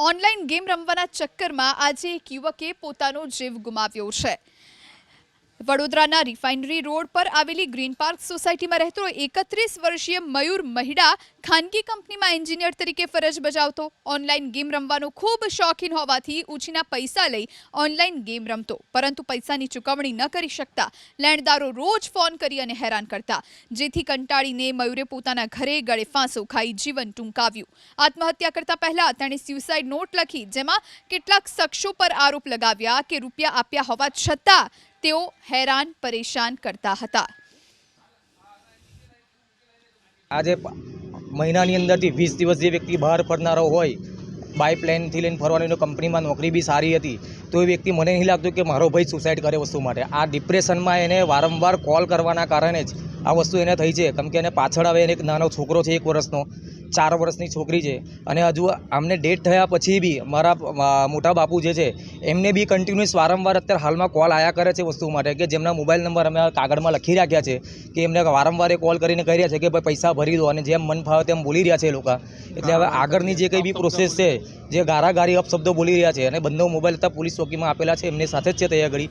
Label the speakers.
Speaker 1: Online game રમવાના ચક્કરમાં આજે એક યુવકે પોતાનો જીવ ગુમાવ્યો છે. વડોદરાના રિફાઇનરી રોડ પર આવેલી ગ્રીન પાર્ક સોસાયટીમાં રહેતો એકત્રીસ વર્ષીય મયુર મહિડા ખાનગી કંપનીમાં એન્જિનિયર તરીકે ફરજ બજાવતો. ઓનલાઈન ગેમ રમવાનો ખૂબ શોખીન હોવાથી ઉછીના પૈસા લઈ ઓનલાઈન ગેમ રમતો, પરંતુ પૈસાની ચૂકવણી ન કરી શકતા. લેણદારો રોજ ફોન કરી અને હેરાન કરતા. જેથી કંટાળીને મયુરે પોતાના ઘરે ગળે ફાંસો ખાઈ જીવન ટૂંકાવ્યું. આત્મહત્યા કરતા પહેલા તેણે સ્યુસાઇડ નોટ લખી, જેમાં કેટલાક શખ્સો પર આરોપ લગાવ્યા કે રૂપિયા આપ્યા હોવા છતાં તેઓ હેરાન, પરેશાન કરતા હતા.
Speaker 2: આજે મહિનાની અંદરથી વીસ દિવસ જે વ્યક્તિ બહાર ફરનારો હોય, બાય પ્લેનથી લઈને ફરવાની કંપનીમાં નોકરી બી સારી હતી, તો એ વ્યક્તિ મને નહીં લાગતું કે મારો ભાઈ સુસાઇડ કરે વસ્તુ માટે. આ ડિપ્રેશનમાં એને વારંવાર કોલ કરવાના કારણે જ આ વસ્તુ એને થઈ છે. કેમ કે એને પાછળ આવે એને એક નાનો છોકરો છે એક વર્ષનો. ચાર વર્ષની છોકરી છે. અને હજુ આમને ડેટ થયા પછી બી મારા મોટા બાપુ જે છે એમને બી કન્ટિન્યુઅસ વારંવાર અત્યારે હાલમાં કોલ આયા કરે છે વસ્તુ માટે કે જેમના મોબાઈલ નંબર અમે કાગળમાં લખી રાખ્યા છે કે એમને વારંવાર કોલ કરીને કહી રહ્યા છે કે ભાઈ પૈસા ભરી દો અને જેમ મન ફાવે તેમ બોલી રહ્યા છે એ લોકો. એટલે હવે આગળની જે કંઈ બી પ્રોસેસ છે જે ગારાગારી અપશબ્દો બોલી રહ્યા છે અને બંને મોબાઈલ હતા પોલીસ ચોકીમાં આપેલા છે એમની સાથે જ છે તૈયાર ઘડી